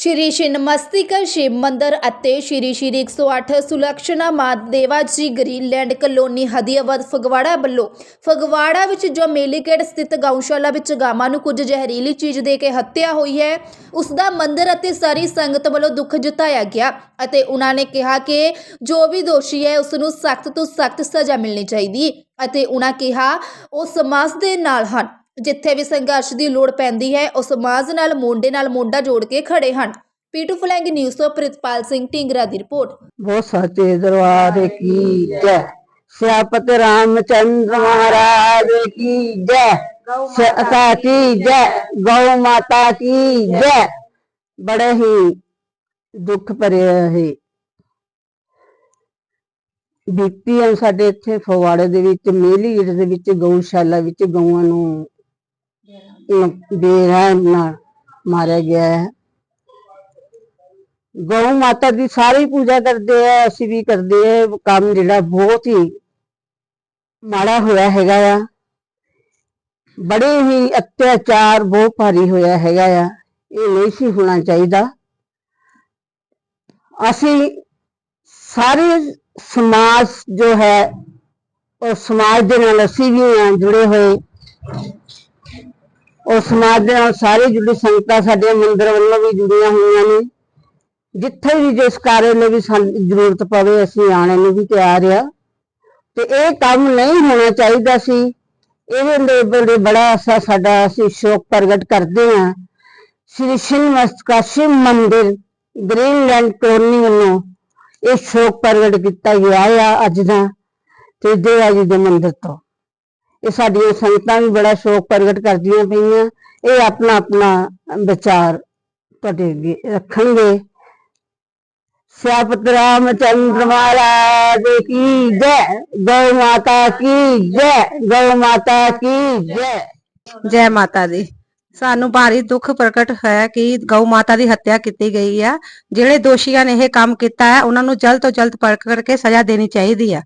ਸ਼੍ਰੀ ਛਿੰਨਮਸਤਿਕਾ ਸ਼ਿਵ ਮੰਦਰ ਅਤੇ ਸ਼੍ਰੀ ਸ਼੍ਰੀ 108 ਸੁਲਕਸ਼ਨਾ ਮਾਦੇਵਾ ਜੀ ਗ੍ਰੀਨਲੈਂਡ ਕਲੋਨੀ ਹਦੀਆਬਾਦ ਫਗਵਾੜਾ ਵੱਲੋਂ ਫਗਵਾੜਾ ਵਿੱਚ ਜੋ ਮੇਲੀਗੇਟ ਸਥਿਤ ਗਊਸ਼ਾਲਾ ਵਿੱਚ ਗਾਵਾਂ ਨੂੰ ਕੁਝ ਜ਼ਹਿਰੀਲੀ ਚੀਜ਼ ਦੇ ਕੇ ਹੱਤਿਆ ਹੋਈ ਹੈ, ਉਸ ਦਾ ਮੰਦਰ ਅਤੇ ਸਾਰੀ ਸੰਗਤ ਵੱਲੋਂ ਦੁੱਖ ਜਤਾਇਆ ਗਿਆ ਅਤੇ ਉਹਨਾਂ ਨੇ ਕਿਹਾ ਕਿ ਜੋ ਵੀ ਦੋਸ਼ੀ ਹੈ, ਉਸ ਨੂੰ ਸਖਤ ਤੋਂ ਸਖਤ ਸਜ਼ਾ ਮਿਲਣੀ ਚਾਹੀਦੀ ਅਤੇ ਉਹਨਾਂ ਕਿਹਾ, ਉਹ ਸਮਾਜ ਦੇ ਨਾਲ ਹਨ। ਜਿੱਥੇ ਵੀ ਸੰਘਰਸ਼ ਦੀ ਲੋੜ ਪੈਂਦੀ ਹੈ, ਉਹ ਸਮਾਜ ਨਾਲ, ਮੋਢੇ ਨਾਲ ਮੋਢਾ ਜੋੜ ਕੇ ਖੜੇ ਹਨ। ਪੀਟੂ ਫਲੈਂਗ, ਨਿਊਜ਼ ਤੋਂ ਪ੍ਰਿਤਪਾਲ ਸਿੰਘ ਢਿੰਗਰਾ ਦੀ ਰਿਪੋਰਟ। ਬਹੁਤ ਸੱਚੇ ਦਰਬਾਰ ਕੀ ਜੈ। ਸਿਆਪਤ ਰਾਮਚੰਦ ਮਹਾਰਾਜ ਕੀ ਜੈ। ਸਤਾ ਕੀ ਜੈ, ਗਊ ਮਾਤਾ ਕੀ ਜੈ। ਬੜੇ ਹੀ ਦੁੱਖ ਭਰਿਆ ਹੈ ਬੀਤੀ ਸਾਡੇ ਇੱਥੇ ਫਵਾੜੇ ਦੇ ਵਿੱਚ ਮੇਲੀ ਦੇ ਵਿੱਚ, ਗਊਸ਼ਾਲਾ ਵਿੱਚ ਗਊਆਂ ਨੂੰ ਬੇਰਹਿਮ ਨਾਲ ਮਾਰਿਆ ਗਿਆ ਹੈ। ਗਊ ਮਾਤਾ ਦੀ ਸਾਰੀ ਪੂਜਾ ਕਰਦੇ ਆ, ਅਸੀਂ ਵੀ ਕਰਦੇ ਆ, ਕੰਮ ਜਿਹੜਾ ਬਹੁਤ ਹੀ ਮਾੜਾ ਹੋਇਆ ਹੈਗਾ ਆ। ਬੜੇ ਹੀ ਅਤਿਆਚਾਰ ਬਹੁਤ ਭਾਰੀ ਹੋਇਆ ਹੈਗਾ ਆ, ਇਹ ਨਹੀਂ ਸੀ ਹੋਣਾ ਚਾਹੀਦਾ। ਅਸੀਂ ਸਾਰੇ ਸਮਾਜ ਜੋ ਹੈ, ਉਹ ਸਮਾਜ ਦੇ ਨਾਲ ਅਸੀਂ ਵੀ ਹਾਂ ਜੁੜੇ ਹੋਏ। ਉਹ ਸਮਾਜ ਦੇ ਨਾਲ ਸਾਰੀ ਜੁੜੀ ਸੰਗਤਾਂ ਸਾਡੇ ਮੰਦਿਰ ਵੱਲੋਂ ਵੀ ਜੁੜੀਆਂ ਹੋਈਆਂ ਨੇ। ਜਿੱਥੇ ਵੀ ਜਿਸ ਕਾਰੇ ਨੂੰ ਵੀ ਸਾਨੂੰ ਜ਼ਰੂਰਤ ਪਵੇ, ਅਸੀਂ ਆਣੇ ਨੂੰ ਵੀ ਤਿਆਰ ਆ। ਤੇ ਇਹ ਕੰਮ ਨਹੀਂ ਹੋਣਾ ਚਾਹੀਦਾ ਸੀ। ਇਹਦੇ ਲਈ ਬੜੇ ਬੜਾ ਸਾ ਸਾਡਾ ਅਸੀਂ ਸ਼ੋਕ ਪ੍ਰਗਟ ਕਰਦੇ ਹਾਂ। ਸ੍ਰੀ ਸ਼ਿਵਮਸਤਕਾ ਸ਼ਿਵ ਮੰਦਿਰ, ਗ੍ਰੀਨਲੈਂਡ ਕਲੋਨੀ ਵੱਲੋਂ ਇਹ ਸ਼ੋਕ ਪ੍ਰਗਟ ਕੀਤਾ ਗਿਆ ਆ ਅੱਜ ਦਾ ਤੇ ਦੇਵਾ ਜੀ ਦੇ ਮੰਦਿਰ ਤੋਂ। ਇਹ ਸਾਡੀਆਂ ਸੰਗਤਾਂ ਵੀ ਬੜਾ ਸ਼ੋਕ ਪ੍ਰਗਟ ਕਰਦੀਆਂ ਪਈਆਂ। ਇਹ ਆਪਣਾ ਆਪਣਾ ਵਿਚਾਰ ਤੁਹਾਡੇ ਅੱਗੇ ਰੱਖਣਗੇ। ਸਿਆਪਤਰਾ ਮਚੰਦਰ ਮਹਾਰਾਜ ਕੀ ਜੈ? ਗਊ ਮਾਤਾ ਕੀ ਜੈ? ਗਊ ਮਾਤਾ ਕੀ ਜੈ? ਜੈ ਮਾਤਾ ਦੀ। ਸਾਨੂੰ ਭਾਰੀ ਦੁੱਖ ਪ੍ਰਗਟ ਹੈ ਕਿ ਗਊ ਮਾਤਾ ਦੀ ਹੱਤਿਆ ਕੀਤੀ ਗਈ ਹੈ ਜਿਹੜੇ ਦੋਸ਼ੀਆਂ ਨੇ ਇਹ ਕੰਮ ਕੀਤਾ ਹੈ, ਉਹਨਾਂ ਨੂੰ ਜਲਦ ਤੋਂ ਜਲਦ ਪਕੜ ਕਰਕੇ ਸਜ਼ਾ ਦੇਣੀ ਚਾਹੀਦੀ ਹੈ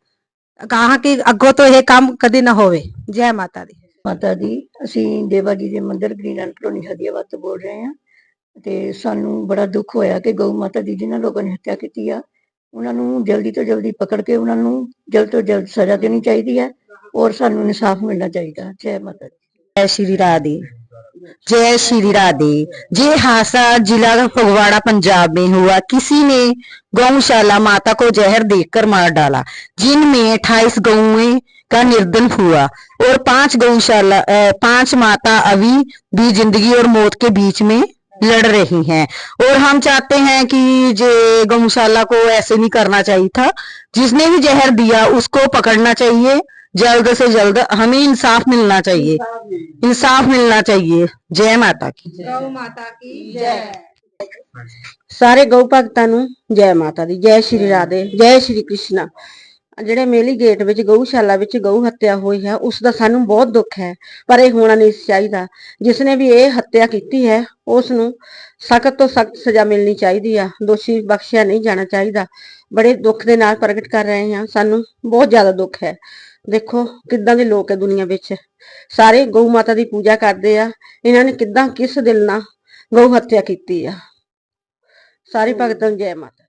ਕਹਾ ਕਿ ਅੱਗੋਂ ਤੋਂ ਇਹ ਕੰਮ ਕਦੇ ਨਾ ਹੋਵੇ। ਜੈ ਮਾਤਾ ਦੀ। ਮਾਤਾ ਦੀ ਅਸੀਂ ਦੇਵਾ ਜੀ ਦੇ ਮੰਦਿਰ ਗ੍ਰੀਨ ਐਂਡ ਕਲੋਨੀ ਹਦੀਆਬਾਦ ਤੋਂ ਬੋਲ ਰਹੇ ਹਾਂ ਤੇ ਸਾਨੂੰ ਬੜਾ ਦੁੱਖ ਹੋਇਆ ਕਿ ਗਊ ਮਾਤਾ ਦੀ ਜਿਹਨਾਂ ਲੋਕਾਂ ਨੇ ਹੱਤਿਆ ਕੀਤੀ ਆ ਉਹਨਾਂ ਨੂੰ ਜਲਦੀ ਤੋਂ ਜਲਦੀ ਪਕੜ ਕੇ ਉਹਨਾਂ ਨੂੰ ਜਲਦ ਤੋਂ ਜਲਦ ਸਜ਼ਾ ਦੇਣੀ ਚਾਹੀਦੀ ਹੈ ਔਰ ਸਾਨੂੰ ਇਨਸਾਫ ਮਿਲਣਾ ਚਾਹੀਦਾ। ਜੈ ਮਾਤਾ ਦੀ। ਜੈ ਸ਼੍ਰੀ ਰਾਧੇ। जय श्री राधे। ये हादसा जिला फगवाड़ा, पंजाब में हुआ। किसी ने गौशाला माता को जहर देकर मार डाला जिनमें 28 गौएँ का निर्धन हुआ और पाँच गौशाला पाँच माता अभी भी ज़िंदगी और मौत के बीच में लड़ रही हैं। और हम चाहते हैं कि जे गौशाला को ऐसे नहीं करना चाहिए था, जिसने भी जहर दिया उसको पकड़ना चाहिए। जल्द से जल्द हमें इंसाफ मिलना चाहिए इंसाफ मिलना चाहिए जय माता की ਸਾਰੇ ਗਊ ਭਗਤਾਂ ਨੂੰ ਜੈ ਮਾਤਾ ਦੀ ਜੈ ਸ਼੍ਰੀ ਰਾਧੇ ਜੈ ਸ਼੍ਰੀ ਕ੍ਰਿਸ਼ਨਾ ਜਿਹੜੇ ਮੇਲੀ ਗੇਟ ਵਿੱਚ ਗਊਸ਼ਾਲਾ ਵਿੱਚ ਗਊ ਹੱਤਿਆ ਹੋਈ ਹੈ ਉਸ ਦਾ ਸਾਨੂੰ ਬਹੁਤ ਦੁੱਖ ਹੈ ਪਰ ਇਹ ਹੋਣਾ ਨਹੀਂ ਸੀ ਚਾਹੀਦਾ ਜਿਸ ਨੇ ਵੀ ਇਹ ਹੱਤਿਆ ਕੀਤੀ ਹੈ ਉਸ ਨੂੰ ਸਖਤ ਤੋਂ ਸਖਤ ਸਜ਼ਾ ਮਿਲਣੀ ਚਾਹੀਦੀ ਆ ਦੋਸ਼ੀ ਬਖਸ਼ਿਆ ਨਹੀਂ ਜਾਣਾ ਚਾਹੀਦਾ ਬੜੇ ਦੁੱਖ ਦੇ ਨਾਲ ਪ੍ਰਗਟ ਕਰ ਰਹੇ ਹਾਂ ਸਾਨੂੰ ਬਹੁਤ ਜ਼ਿਆਦਾ ਦੁੱਖ ਹੈ ਦੇਖੋ ਕਿੱਦਾਂ ਦੇ ਲੋਕ ਹੈ ਦੁਨੀਆ ਵਿੱਚ। ਸਾਰੇ ਗਊ ਮਾਤਾ ਦੀ ਪੂਜਾ ਕਰਦੇ ਆ। ਇਹਨਾਂ ਨੇ ਕਿੱਦਾਂ ਕਿਸ ਦਿਲ ਨਾਲ ਗਊ ਹੱਤਿਆ ਕੀਤੀ ਆ। ਸਾਰੇ ਭਗਤਾਂ ਨੂੰ ਜੈ ਮਾਤਾ।